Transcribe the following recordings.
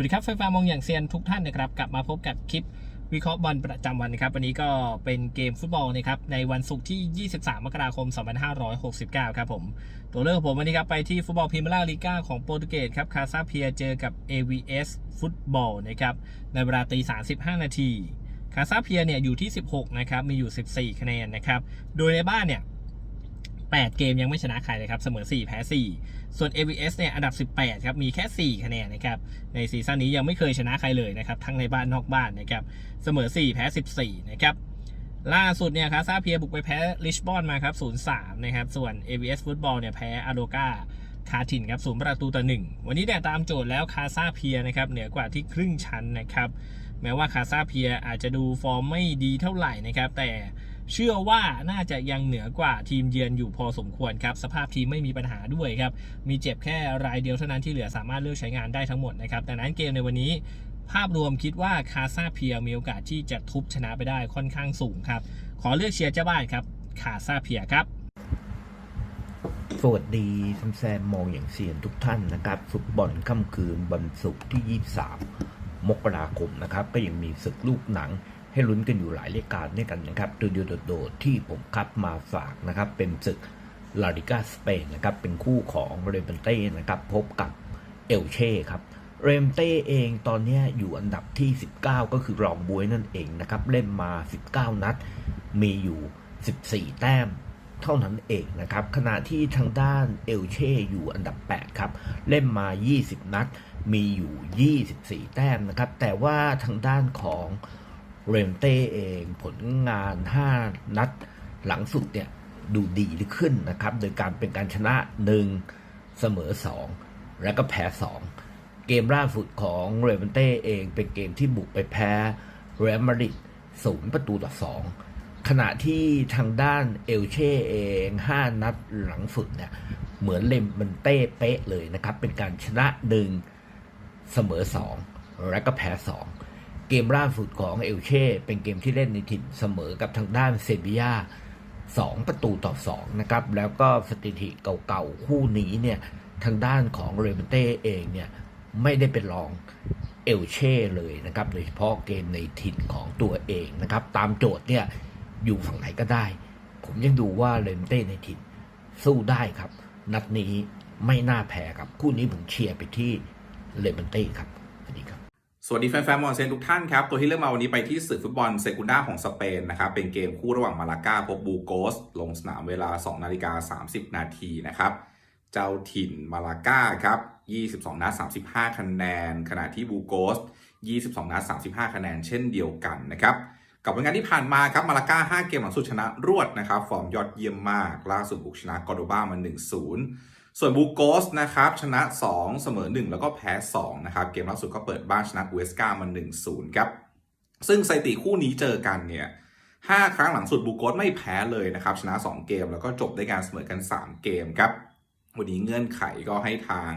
วัสดีครับไฟฟ้ามองอย่างเซียนทุกท่านนะครับ กลับมาพบกับคลิปวิเคราะห์บอลประจำวันนะครับวันนี้ก็เป็นเกมฟุตบอลนะครับในวันศุกร์ที่ 23 มกราคม 2569 ครับผมตัวเลือกของผมวันนี้ครับไปที่ฟุตบอลพรีเมียร์ลีกาของโปรตุเกสครับคาซาเพียเจอกับ AVS ฟุตบอลนะครับในเวลาตี 35 นาทีคาซาเพียเนี่ยอยู่ที่ 16 นะครับมีอยู่ 14 คะแนนนะครับโดยในบ้านเนี่ย 8 เกมยังไม่ชนะใครเลยครับเสมอ 4 แพ้ 4 ส่วน AVS เนี่ยอันดับ 18 ครับ มีแค่ 4 คะแนนนะครับ ในซีซั่นนี้ยังไม่เคยชนะใครเลยนะครับ ทั้งในบ้านนอกบ้านนะครับ เสมอ 4 แพ้ 14 นะครับ ล่าสุดเนี่ยคาซาเพียบุกไปแพ้ลิชบอนมาครับ 0-3 นะครับ ส่วน AVS ฟุตบอลเนี่ยแพ้อาโดกาคาทินครับศูนย์ประตูต่อหนึ่งวันนี้เนี่ยตามโจทย์แล้วคาซาเพียนะครับเหนือกว่าที่ครึ่งชั้นนะครับ แม้ว่าคาซาเพียอาจจะดูฟอร์มไม่ดีเท่าไหร่นะครับ แต่ เชื่อว่าน่าจะยังเหนือกว่าทีมเยือนอยู่พอสมควรครับ สภาพทีมไม่มีปัญหาด้วยครับ มีเจ็บแค่รายเดียวเท่านั้นที่เหลือสามารถเลือกใช้งานได้ทั้งหมดนะครับดังนั้นเกมในวันนี้ภาพรวมคิดว่าคาซาเพียมีโอกาสที่จะทุบชนะไปได้ค่อนข้างสูงครับ ขอเลือกเชียร์เจ้าบ้านครับคาซาเพียครับ สวัสดีทำแซมมองอย่างเซียนทุกท่านนะครับฟุตบอลค่ำคืนวันศุกร์ที่ 23 มกราคมนะครับ ก็ยังมีศึกลูกหนัง ให้ลุ้นกันอยู่หลายรายการด้วยกันนะครับตัวเดียวโดดที่ผมคัดมาฝากนะครับ เป็นศึกลาลิกาสเปนนะครับ เป็นคู่ของเรเบนเต้นะครับ พบกับเอลเช่ครับเรมเต้เองตอนนี้อยู่อันดับที่ 19 ก็คือรองบวยนั่นเองนะครับ เล่นมา 19 นัด มีอยู่ 14 แต้ม เท่านั้นเองนะครับ ขณะที่ทางด้านเอลเช่อยู่อันดับ 8 ครับ เล่นมา 20 นัด มีอยู่ 24 แต้มนะครับ แต่ว่าทางด้านของ เรมเต้เองผลงาน 5 นัดหลังสุดเนี่ยดูดีขึ้นนะครับ โดยการเป็นการชนะ 1 เสมอ 2 และก็แพ้ 2 เกมล่าสุดของเรเวนเต้เองเป็นเกมที่บุกไปแพ้เรอัลมาดริดศูนย์ประตูต่อ 2 ขณะที่ทางด้านเอลเช่เอง 5 นัดหลังสุดเนี่ยเหมือนเลมมันเต้เป๊ะเลยนะครับ เป็นการชนะหนึ่งเสมอ 2 และก็แพ้ 2 เกมล่าสุดของเอลเช่ เป็นเกมที่เล่นในถิ่นเสมอกับทางด้านเซบียา2 ประตูต่อ 2 นะครับ แล้วก็สถิติเก่าๆ คู่นี้เนี่ย ทางด้านของเรเมนเต้เองเนี่ย ไม่ได้เป็นรองเอลเช่เลยนะครับ โดยเฉพาะเกมในถิ่นของตัวเองนะครับ ตามโจทย์เนี่ย อยู่ฝั่งไหนก็ได้ ผมยังดูว่าเรนเต้ในถิ่นสู้ได้ครับ นัดนี้ไม่น่าแพ้ครับ คู่นี้ผมเชียร์ไปที่เลมอนเต้ครับ วัสดีครับสวัสดีแฟนๆมอนเซนทุกท่านครับ ตัวที่เลือกมาวันนี้ไปที่สื่อฟุตบอลเซกุนดาของสเปนนะครับ เป็นเกมคู่ระหว่างมาลาก้าพบบูโกส ลงสนามเวลา 2 นาฬิกา 30 นาทีนะครับ เจ้าถิ่นมาลาก้าครับ 22 นัด 35 คะแนน ขณะที่บูโกส 22 นัด 35 คะแนน เช่นเดียวกันนะครับ กับผลงานที่ผ่านมาครับ มาลาก้า 5 เกมหลังสุดชนะรวดนะครับ ฟอร์มยอดเยี่ยมมาก ล่าสุดบุกชนะกอร์โดบามา 1-0 ส่วนบูโกสนะครับชนะ 2 เสมอ 1 แล้วก็แพ้ 2 นะครับ เกมล่าสุดก็เปิดบ้านชนะเวสกามา1-0 ครับ ซึ่งสถิติคู่นี้เจอกันเนี่ย5ครั้งหลังสุดบูโกสไม่แพ้เลยนะครับ ชนะ 2 เกมแล้วก็จบด้วยการเสมอกัน 3 เกมครับ วันนี้เงื่อนไขก็ให้ทาง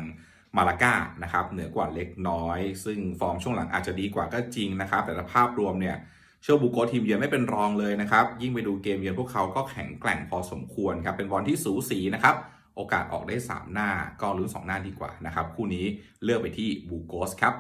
มาลาก้านะครับเหนือกว่าเล็กน้อย ซึ่งฟอร์มช่วงหลังอาจจะดีกว่าก็จริงนะครับ แต่ภาพรวมเนี่ยเชื่อบูโกสทีมเยือนไม่เป็นรองเลยนะครับ ยิ่งไปดูเกมเยือนพวกเขาก็แข็งแกร่งพอสมควรครับ เป็นบอลที่สูสีนะครับ โอกาสออกได้ 3 หน้าก็ลุ้น2หน้าดีกว่านะครับ คู่นี้เลือกไปที่บูโกสครับ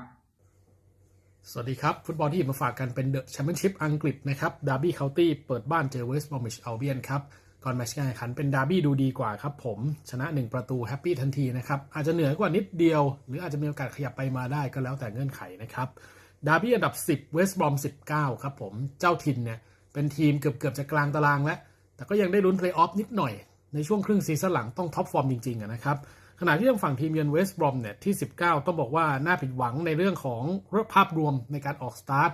สวัสดีครับ ฟุตบอลที่หยิบมาฝากกันเป็นเดอะแชมเปี้ยนชิพอังกฤษนะครับดาร์บี้เคานตี้เปิดบ้านเจอเวสต์บอมิชอัลเบียนครับก่อนแมตช์การแข่งขันเป็นดาร์บี้ดูดีกว่าครับผม ชนะ 1 ประตูแฮปปี้ทันทีนะครับ อาจจะเหนือกว่านิดเดียว หรืออาจจะมีโอกาสขยับไปมาได้ก็แล้วแต่เงื่อนไขนะครับดาร์บี้อันดับ 10เวสต์บอม19 ครับผม เจ้าถิ่นเนี่ย เป็นทีมเกือบเกือบจะกลางตารางแล้ว แต่ก็ยังได้ลุ้นเพลย์ออฟนิดหน่อย ในช่วงครึ่งซีซั่นหลังต้องท็อปฟอร์มจริงๆนะครับขณะที่ทางฝั่งทีมเยือนเวสต์บรอมเนี่ยที่ 19 ต้องบอกว่าน่าผิดหวังในเรื่องของภาพรวมในการออกสตาร์ท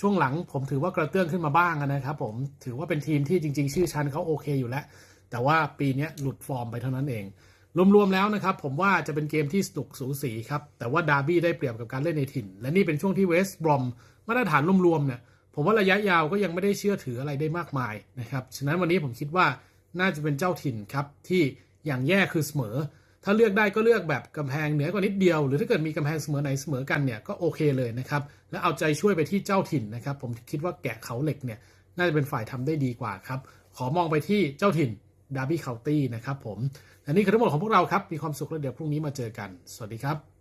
ช่วงหลังผมถือว่ากระเตื้องขึ้นมาบ้างนะครับผมถือว่าเป็นทีมที่จริง ๆ ชื่อชั้นเขาโอเคอยู่แล้ว แต่ว่าปีนี้หลุดฟอร์มไปเท่านั้นเอง รวมๆแล้วนะครับผมว่าจะเป็นเกมที่สนุกสูสีครับแต่ว่าดาร์บี้ได้เปรียบกับการเล่นในถิ่น และนี่เป็นช่วงที่เวสต์บรอมมาตรฐานรวมๆเนี่ยผมว่าระยะยาวก็ยังไม่ได้เชื่อถืออะไรได้มากมายนะครับฉะนั้นวันนี้ผมคิดว่า น่าจะเป็นเจ้าถิ่นครับ ที่อย่างแย่คือเสมอ ถ้าเลือกได้ก็เลือกแบบกำแพงเหนือกว่านิดเดียว หรือถ้าเกิดมีกำแพงเสมอไหนเสมอกันเนี่ยก็โอเคเลยนะครับ และเอาใจช่วยไปที่เจ้าถิ่นนะครับ ผมคิดว่าแกะเขาเหล็กเนี่ยน่าจะเป็นฝ่ายทำได้ดีกว่าครับ ขอมองไปที่เจ้าถิ่นดาร์บี้เคานตี้นะครับผมและนี่คือทั้งหมดของพวกเราครับ มีความสุขแล้วเดี๋ยวพรุ่งนี้มาเจอกัน สวัสดีครับ